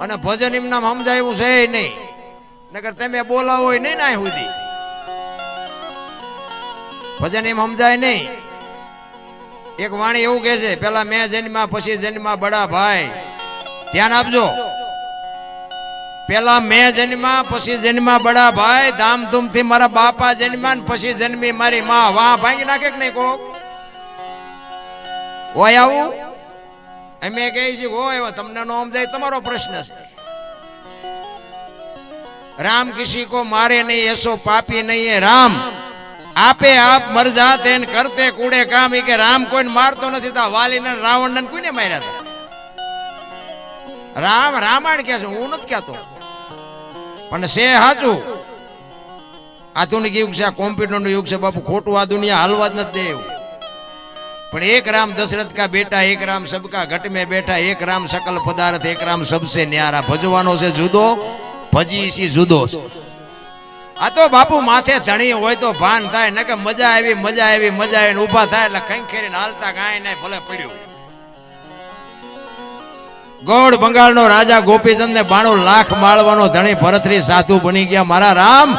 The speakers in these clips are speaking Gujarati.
અને ભજન એમના સમજાયું છે નહીં. નકર તમે બોલાવો નહીં ના સુધી ભજન એમ સમજાય નહીં. એક વાણી એવું કહે છે, પેલા મેં જન્મા પછી જન્મા બડા ભાઈ. ધ્યાન આપજો. પેલા મેં જન્મા પછી જન્મા બડા ભાઈ, ધામધૂમથી મારા બાપા જન્મ્યા ને પછી જન્મી મારી માં. વાહ, ભાંગી નાખે કે નહીં કોક? હોય આવું? અમે કહે છે હોય એવા તમને નો સમજાય, તમારો પ્રશ્ન છે. રામ કિસી કો મારે નહીં, એસો પાપી નહીં એ રામ, આપે આપ મર જાતે કરતે કુડે કામ એ કે રામ કોઈને મારતો નથી, તા વાલીને રાવણને કોઈને માર્યા હતા રામ રામાયણ કે છે, હું નથી કહેતો. પણ છે સાચું આધુનિક યુગ છે કોમ્પ્યુટરનું યુગ છે, બાપુ, ખોટું આ દુનિયા હાલવા જ નથી દે એવું પણ એક રામ દશરથ કા બેટા, એક રામ સબકા ઘટ में બેઠા, એક રામ સકલ પદાર્થ, એક રામ સબસે ન્યારા. ભજવાનો છે જુદો, ભજી સી જુદો આ તો બાપુ માથે ધણી હોય તો ભાન થાય ને કે મજા આવી મજા આવી, મજા આવીને ઊભા થાય એટલે ખંખેરીને ખેરીને હાલતા કાંઈ નહીં ભલે પડ્યું. ગોળ બંગાળનો રાજા ગોપીચંદ ને બાણું લાખ માળવાનો ધણી ભરતરી સાધુ બની ગયા. મારા રામ,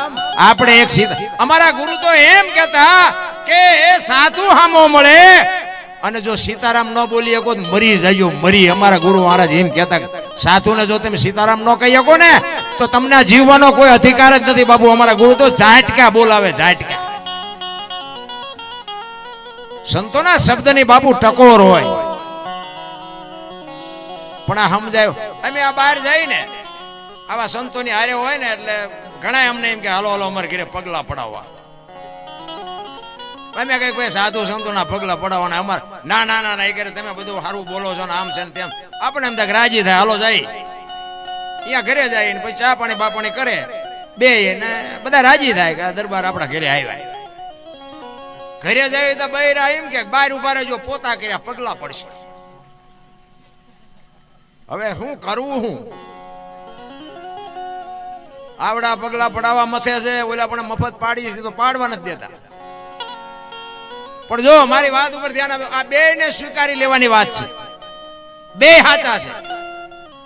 આપણે એક સીધા અમારા ગુરુ તો એમ કહેતા કે એ સાધુ હામો મળે અને જો સીતારામ ન બોલી શકો તો મરી જજો, મરી. અમારા ગુરુ મહારાજ એમ કહેતા સાધુને જો તમે સીતારામ ન કહી શકો ને, તો તમને જીવવાનો કોઈ અધિકાર જ નથી બાબુ અમારા ગુરુ તો ઝાટકા બોલાવે, ઝાટકા. સંતોના શબ્દની બાપુ ટકોર હોય. પણ આ સમજાયો. અમે આ બહાર જઈ ને આવા સંતોની હારે હોય ને, એટલે ઘણા અમને એમ કે, હાલો હાલો, અમારે ઘરે પગલા પડાવવા. અમે કઈ કોઈ સાધુ સંતોના પગલા પડાવવાના, અમાર ના ના ના ના, એ કરે તમે બધું સારું બોલો છો ને આમ છે ને તેમ. આપણે એમ તક રાજી થાય, હાલો જાય. અહીંયા ઘરે જાય ને પછી ચા પાણી બાપાણી કરે. બે ને બધા રાજી થાય કે દરબાર આપણા ઘરે આવ્યા. ઘરે જાય તો બહાર એમ કે બહાર ઊભા રહેજો, પોતા કર્યા પગલા પડશે. હવે શું કરવું હું? આવડા પગલા પડાવવા મથે છે, ઓલા પણ મફત પાડી છે, તો પાડવા નથી દેતા. પણ જો મારી વાત ઉપર ધ્યાન આપો, આ બે ને સ્વીકારી લેવાની વાત છે. બે હાચા છે.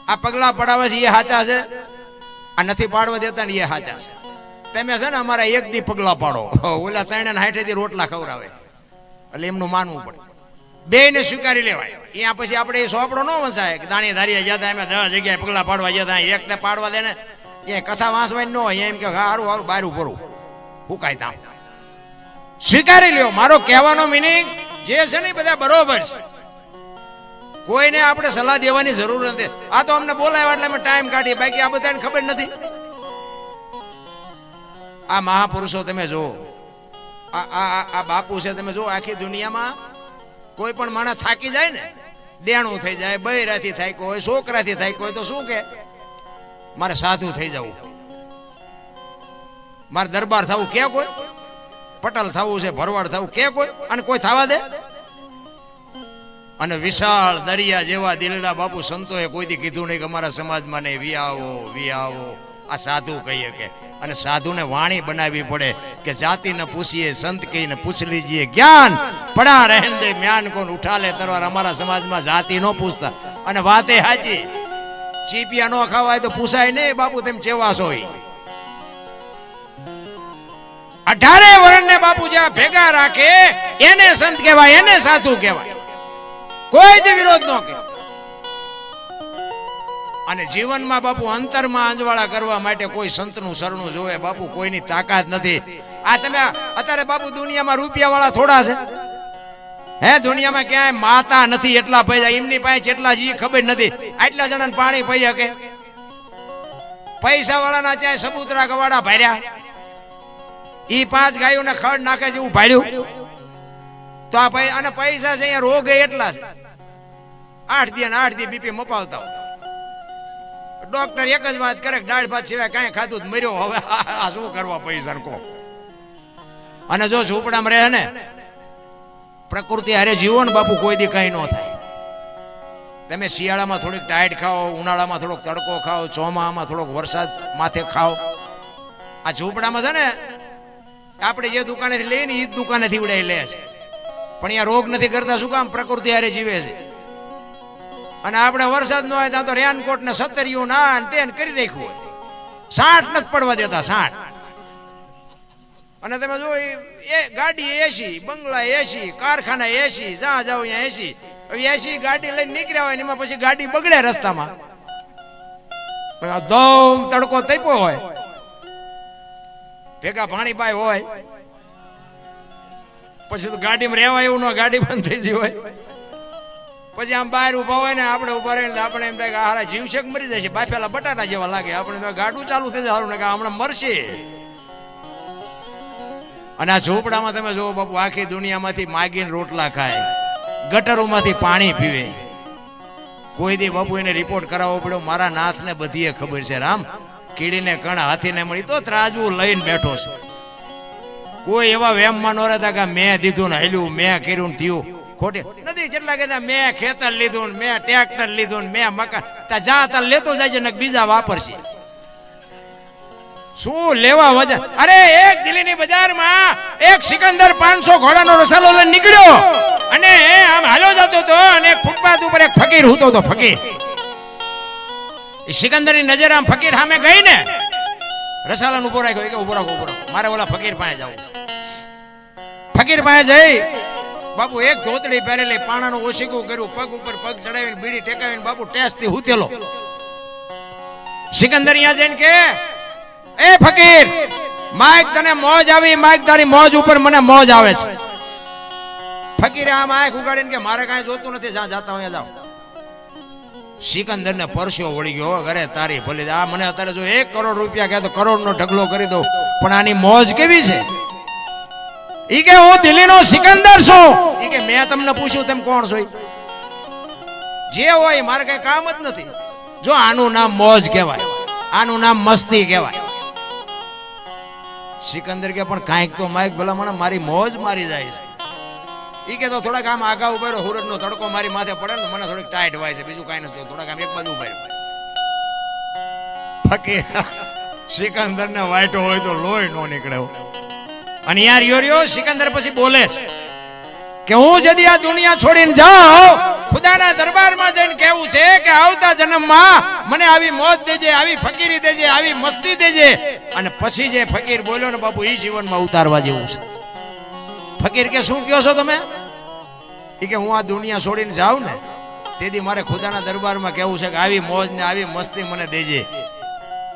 આ પગલા પડાવે છે, એ સાચા છે. આ નથી પાડવા દેતા ને એ સાચા છે. તમે છે ને અમારા એક દી પગલા પાડો. ઓલા ત્રણ હાઠે રોટલા ખવડાવે. એટલે એમનું માનવું પડે. બે ને સ્વીકારી લેવાય. અહીંયા પછી આપણે એ સોપડો ન વસાય દાણી ધારી જતા અમે દસ જગ્યાએ પગલા પાડવા જતા એક ને પાડવા દે ને, એ કથા વાંચવાની ન હોય એમ કે હારું સારું બારું ભરું. હુકાય તામ સ્વીકારી લ્યો. મારો કહેવાનો મિનિંગ જે છે ને બધા બરોબર છે. કોઈને આપણે સલાહ દેવાની જરૂર નથી. આ તો અમને બોલાવ્યા એટલે અમે ટાઈમ કાઢીએ. બાકી આ બધાને ખબર નથી. આ મહાપુરુષો તમે જુઓ. આ આ આ બાપુ છે તમે જુઓ, આખી દુનિયામાં કોઈ પણ માણસ થાકી જાય ને, દેણું થઈ જાય, બૈરાથી થાય કોઈ છોકરાથી થાય કોઈ તો શું કે? મારે સાધુ થઈ જવું. મારે દરબાર થવું ક્યાં કોઈ? પટલ થવું છે, ભરવાડ થવું, કે કોઈ? અને કોઈ થવા દે? અને વિશાળ દરિયા જેવા દિલડા બાપુ સંતોએ કોઈથી કીધું નહીં કે અમારા સમાજમાં નહીં વિયાવો વિયાવો આ સાધુ કહીએ કે. અને સાધુને વાણી બનાવવી પડે કે જાતિને પૂછીએ, સંત કહીને પૂછ લીજીએ. જ્ઞાન પડા રહેન દે, મ્યાન કોણ ઉઠા લે તરવાર અમારા સમાજમાં જાતિ ન પૂછતા. અને વાતે હાજી ચીપિયા ન ખાવાય તો પૂછાય નહીં, બાપુ તેમ ચેવાસ હોય. અઢારે વર્ણને બાપુ જ્યાં ભેગા રાખે, એને સંત કહેવાય, એને સાધુ કહેવાય. કોઈ જ વિરોધ ન કરે. અને જીવનમાં બાપુ અંતરમાં અંજવાળા કરવા માટે કોઈ સંતનું શરણું જોવે, બાપુ કોઈની તાકાત નથી. આ તમે અત્યારે બાપુ દુનિયામાં રૂપિયાવાળા થોડા છે. હે, દુનિયામાં ક્યાંય માતા નથી, એટલા પૈસા, એમની પાસે જેટલા છે ખબર નથી. આટલા જણાને પાણી પી શકે? પૈસા વાળાના ચાહે સબૂતરા ગવાડા ભર્યા. ઈ પાંચ ગાયોને ખડ નાખે છે એવું ભાડ્યું તો આ ભાઈ અને પૈસા છે, અહીંયા રોગ એટલા છે. આઠ દી આઠ દી, બીપી મપાવતા ડોક્ટર એક જ વાત કરે દાળ ભાત સિવાય કાંઈ ખાધું જ મર્યો હવે. આ શું કરવા પૈસા કો અને જો ઝૂંપડામાં રહે ને, પ્રકૃતિ હારે જીવો ને બાપુ કોઈ દી કઈ ન થાય. તમે શિયાળામાં થોડીક ટાઈટ ખાઓ, ઉનાળામાં થોડોક તડકો ખાઓ ચોમામાં થોડોક વરસાદ માથે ખાઓ. આ ઝૂંપડામાં છે ને આપણે જે દુકાનેથી લઈએ ને એ જ દુકાનેથી ઉડાઈ લે છે. પણ અહીંયા રોગ નથી કરતા, શું કામ? પ્રકૃતિ હારે જીવે છે. અને આપણે વરસાદ ન હોય ત્યાં તો રેનકોટ ને સતરિયું ના ને તે કરી રાખ્યું હોય. સાઠ નથી પડવા દેતા, સાઠ. અને તમે જો એ ગાડી એસી બંગલા એસી કારખાના એસી જ્યાં જાવ ત્યાં એસી હવે એસી ગાડી લઈને નીકળ્યા હોય એમાં પછી ગાડી બગડે રસ્તામાં. ધોમ તડકો તપ્યો હોય. ભેગા પાય હોય, પછી તો ગાડીમાં રહેવાય એવું ન ગાડી બંધ થઈ ગઈ હોય. પછી આમ બહાર ઊભા હોય ને, આપણે ઊભા રહીને આપણે એમ થાય કે હારા જીવ મરી જાય છે બાફેલા બટાટા જેવા લાગે. આપણે તો ગાડું ચાલુ થઈ જાય સારું ને કે હમણાં મરશે. અને આ ઝોપડામાં તમે જુઓ બાપુ, આખી દુનિયામાંથી માગીને રોટલા ખાય. ગટરોમાંથી પાણી પીવે. કોઈ દી બાપુ એને રિપોર્ટ કરાવવો પડ્યો, મારા નાથને બધીએ ખબર છે. રામ કીડીને કણ હાથીને મળી તો ત્રાજવું લઈને બેઠો છે. કોઈ એવા વેમમાં ન રહેતા કે મેં દીધું ને હેલ્યું, મેં કર્યું ને થયું. ખોટે. નથી, જેટલા કહેતા, મેં ખેતર લીધું ને મેં ટ્રેક્ટર લીધું ને મેં મકાન. તા જા તા લેતો જાય ને બીજા વાપરશે. શું લેવા વજન અરે, એક દિલ્હીની બજારમાં એક સિકંદર પાંચસો ઘોડાનો રસાલો લઈને નીકળ્યો. અને આમ હાલો જતો હતો અને ફૂટપાથ ઉપર એક ફકીર હતો હતો, ફકીર. એ સિકંદરની નજર આમ ફકીર સામે ગઈ ને રસાલન ઊભો રાખ્યો. કે, ઊભો રાખો ઊભો રાખો. મારે ઓલા ફકીર પાસે જવું. ફકીર પાસે જઈ બાપુ એક ધોતડી પહેરેલી, પાણાનું ઓશીકું કર્યું, પગ ઉપર પગ ચડાવીને બીડી ટેકાવીને બાપુ ટેસ્ટથી હુતેલો. સિકંદર અહીંયા જઈને કે, એ ફકીર માઇક તને મોજ આવી માઇક તારી મોજ ઉપર મને મોજ આવે છે. ફકીરે આમ આંખ ઉગાડીને કે, મારે કાંઈ જોતું નથી, જ્યાં જાતા હોય જાઓ. સિકંદર ને પરસ્યો વળી ગયો. ઘરે તારી ભલી. આ મને અત્યારે જો એક કરોડ રૂપિયા કહે તો કરોડ નો ઢગલો કરી દઉં. પણ આની મોજ કેવી છે? ઈ કે, હું દિલ્હીનો સિકંદર છું. ઈ કે, મેં તમને પૂછ્યું તેમ કોણ છો જે હોય મારે કઈ કામ જ નથી. જો આનું નામ મોજ કહેવાય, આનું નામ મસ્તી કહેવાય. સિકંદર કે, પણ કાંઈક તો માઇક ભલા મને મારી મોજ મારી જાય છે. ઈ કે તો થોડાક આમ આગા ઊભો રહ્યો હુરજ તડકો મારી માથે પડે ને મને થોડીક ટાઈટ વાય છે, બીજું કાંઈ નથી થોડાક આમ એક બાજુ ઊભા રહ્યો. ફકીર સિકંદર ને વાઈટો હોય તો લોહી નો નીકળે અને યાર યો રહ્યો સિકંદર પછી બોલે છે કે હું જદી આ દુનિયા છોડીને જાઉં, ખુદાના દરબારમાં જઈને કહેવું છે કે આવતા જન્મમાં મને આવી મોત દેજે, આવી ફકીરી દેજે, આવી મસ્તી દેજે. અને પછી જે ફકીર બોલ્યો ને, બાપુ એ જીવનમાં ઉતારવા જેવું છે. ફકીર કે, શું કહો છો તમે? એ કે, હું આ દુનિયા છોડીને જાઉં ને, તેથી મારે ખુદાના દરબારમાં કહેવું છે કે આવી મોજ ને આવી મસ્તી મને દેજે.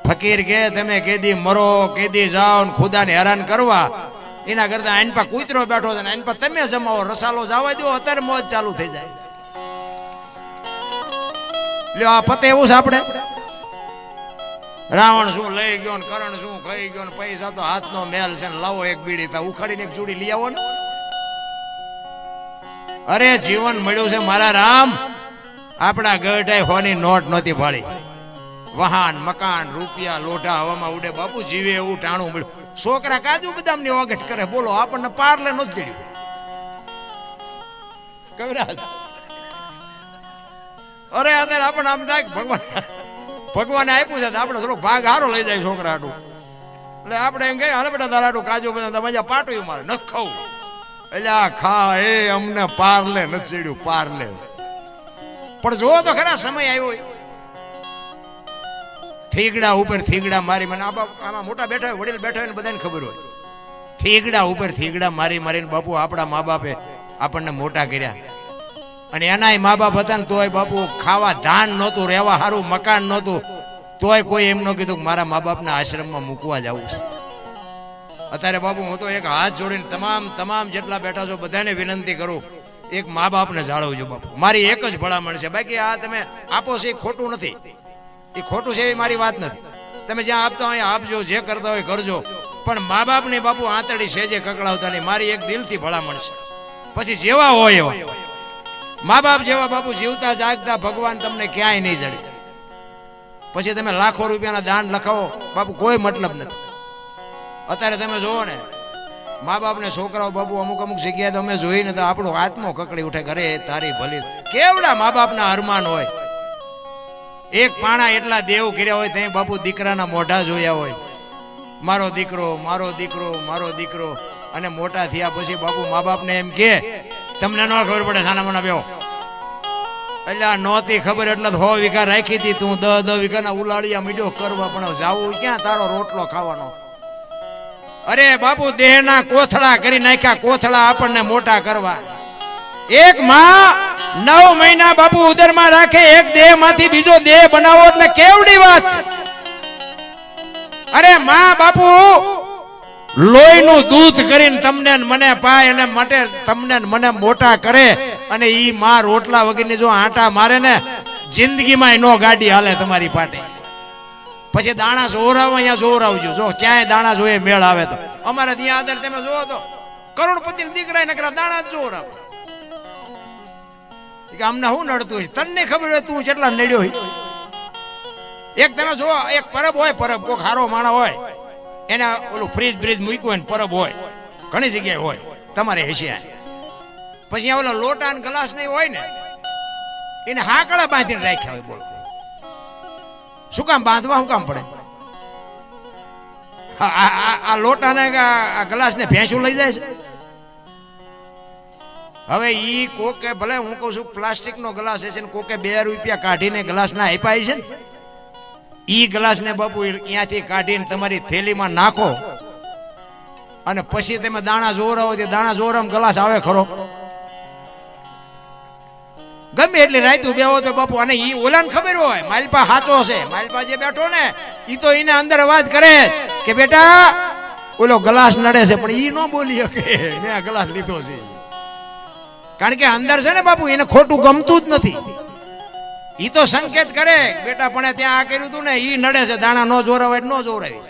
ફકીર કે, તમે કેદી મરો, કેદી જાઓ ને ખુદાને હેરાન કરવા. એના કરતા આઈન પર કૂતરો બેઠો છે આઈન પર તમે જમાવો, રસાલો જવા દો અત્યારે મોજ ચાલુ થઈ જાય. લ્યો, આ પતે એવું છે આપણે? રાવણ શું લઈ ગયો ને કરણ શું ખાઈ ગયો ને પૈસા તો હાથનો મેલ છે ને લાવો એક બીડી, તા ઉખાડીને એક ચૂડી લઈ આવો ને. અરે, જીવન મળ્યું છે મારા રામ. આપણા ગઢાઈ હોની નોટ નહોતી ભાળી વાહન, મકાન, રૂપિયા, લોઢા, હવામાં ઉડે. બાપુ જીવે એવું ટાણું મળ્યું. છોકરા કાજુ બધા ની ઓગટ કરે. બોલો, આપણને પારલે નથી ચડ્યું કવિરાજ. અરે અત્યારે આપણને આમ થાય ભગવાન ભગવાને આપ્યું છે આપણે થોડો ભાગ હારો લઈ જાય છોકરા એટલે આપણે એમ કહીએ, હાલ બેટા તારા કાજુ બદામ તો મજા પાટું મારે. ન ખાવું એટલે ખા, એ અમને પારલે નથી ચડ્યું પાર્લે. પણ જો તો ખરા સમય આવ્યો. થીગડા ઉપર થીગડા મારી મને આમાં મોટા બેઠા હોય, વડીલ બેઠા હોય ને બધાને ખબર હોય. થીગડા ઉપર થીગડા મારી મારીને બાપુ આપણા મા બાપે આપણને મોટા કર્યા. અને એનાય મા બાપ હતા ને તોય બાપુ ખાવા ધાન નહોતું, રહેવા સારું મકાન નહોતું. તોય કોઈ એમ ન કીધું કે મારા મા બાપના આશ્રમમાં મૂકવા જવું છે. અત્યારે બાપુ હું તો એક હાથ જોડીને તમામ તમામ જેટલા બેઠા છો, બધાને વિનંતી કરું, એક મા બાપને જાળવજો બાપુ. મારી એક જ ભલામણ છે બાકી આ તમે આપો છો એ ખોટું નથી. એ ખોટું છે એવી મારી વાત નથી. તમે જ્યાં આપતા હોય આપજો, જે કરતા હોય કરજો. પણ મા બાપની બાપુ આંતળી જે કકડાવતા નહીં. મારી એક દિલથી ભલામણ છે પછી જેવા હોય એવા. મા બાપ જેવા બાપુ જીવતા, જાગતા, ભગવાન તમને ક્યાંય નહીં જડે. પછી તમે લાખો રૂપિયાના દાન લખાવો. બાપુ, કોઈ મતલબ નથી. અત્યારે તમે જુઓ ને, મા બાપ ને છોકરાઓ બાપુ અમુક અમુક જગ્યાએ તો અમે જોઈને તો આપણો આત્મો કકડી ઉઠે ઘરે તારી ભલી, કેવડા મા બાપના અરમાન હોય? એક પાણા એટલા દેવ કર્યા હોય, ત્યાં બાપુ દીકરાના મોઢા જોયા હોય. મારો દીકરો મારો દીકરો મારો દીકરો. અને મોટા થયા પછી બાપુ મા બાપને એમ કે, તમને ન ખબર પડે, સાના મના બેહો. એટલે આ નહોતી ખબર એટલે હો વિકાર રાખી હતી, તું દ દહ વીઘાના ઉલાળિયા મીડ્યો કરવા પણ જાવું ક્યાં તારો રોટલો ખાવાનો? અરે બાપુ, દેહના કોથળા કરી નાખ્યા. કોથળા આપણને મોટા કરવા. એક માં નવ મહિના બાપુ ઉદરમાં રાખે, એક દેહમાંથી બીજો દેહ બનાવો એટલે કેવડી વાત છે. અરે માં બાપુ, લોહીનું દૂધ કરીને તમને મને પાય અને માટે તમને મને મોટા કરે અને ઈ માં રોટલા વગરની જો આંટા મારે ને જિંદગીમાં નો ગાડી હાલે તમારી પાટે. પછી દાણા જોરાવ અહીંયા જોરાવજો જો, ક્યાંય દાણા જોઈએ મેળ આવે તો. અમારે ત્યાં આદર તમે જોવો તો કરોડપતિ દીકરા નકરા દાણા જ જોરાવ કે અમને શું નડતું હોય? તને ખબર હોય તું કેટલા નડ્યો હોય. એક તમે જો એક પરબ હોય, પરબ. કોક હારો માણો હોય, એને ઓલું ફ્રીજ બ્રીજ મૂક્યું હોય પરબ હોય. ઘણી જગ્યાએ હોય. તમારે હેસિયા પછી ઓલો લોટા ને ગ્લાસ નહીં હોય ને, એને હાકડા બાંધીને રાખ્યા હોય, બોલો. શું કામ બાંધવા શું કામ પડે? આ- લોટાને આ ગ્લાસને ભેંસું લઈ જાય છે? હવે ઈ કોકે ભલે હું કહું છું પ્લાસ્ટિકનો ગ્લાસ છે ને કોકે બે રૂપિયા કાઢીને ગ્લાસના આપ્યા છે ને? ઈ ગ્લાસને બાપુ અહીંયાથી કાઢીને તમારી થેલીમાં નાખો અને પછી તમે દાણા જોરાવો તે દાણા જોરામ ગ્લાસ આવે ખરો? ગમે એટલી રાયતું બેહો તો બાપુ, અને એ ઓલાને ખબર હોય, માલપા હાચો છે. માલપા જે બેઠો ને એ તો એને અંદર અવાજ કરે કે, બેટા, ઓલો ગ્લાસ નડે છે, પણ એ ન બોલી શકે. મેં આ ગ્લાસ લીધો છે. કારણ કે અંદર છે ને બાપુ, એને ખોટું ગમતું જ નથી. એ તો સંકેત કરે બેટા, પણ ત્યાં આ કર્યું તું ને એ નડે છે, દાણા ન જોરાવે ન જોરાવે.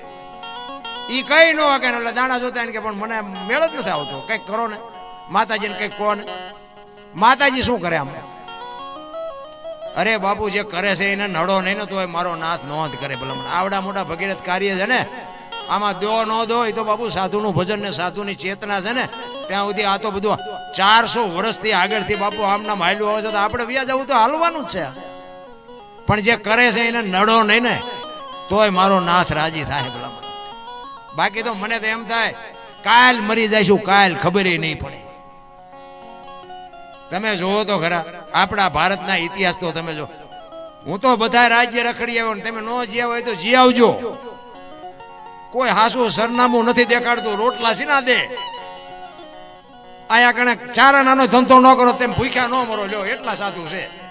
એ કઈ ન કે એટલે દાણા જોતા એને કે, પણ મને મેળ જ નથી આવતો, કંઈક કરો ને. માતાજીને કંઈક કહો ને. માતાજી શું કરે આમ? અરે બાપુ, જે કરે છે એને નડો નહીં ને તોય મારો નાથ નોંધ કરે. ભલામણ આવડા મોટા ભગીરથ કાર્ય છે ને, આમાં દો ન દો એ તો બાપુ સાધુનું ભજન ને સાધુની ચેતના છે ને, ત્યાં સુધી આ તો બધું ચારસો વર્ષથી આગળથી બાપુ આમના માયલું આવે છે. તો આપણે વ્યાજ આવું તો હાલવાનું જ છે. પણ જે કરે છે એને નડો નહીં ને, તોય મારો નાથ રાજી થાય ભલામણ બાકી તો મને તો એમ થાય, કાલ મરી જઈશું, કાલ ખબર નહીં પડે. તમે જોવો તો ખરા, આપણા ભારતના ઇતિહાસ તો તમે જો. હું તો બધા રાજ્ય રખડી આવ્યો તમે ન જ્યાં હોય તો જી આવજો. કોઈ હાસુ સરનામું નથી દેખાડતું, રોટલા સીના દે. આયા કણે ચારા નાનો ધંધો ન કરો, તેમ ભૂખ્યા ન મરો. લ્યો, એટલા સાધુ છે.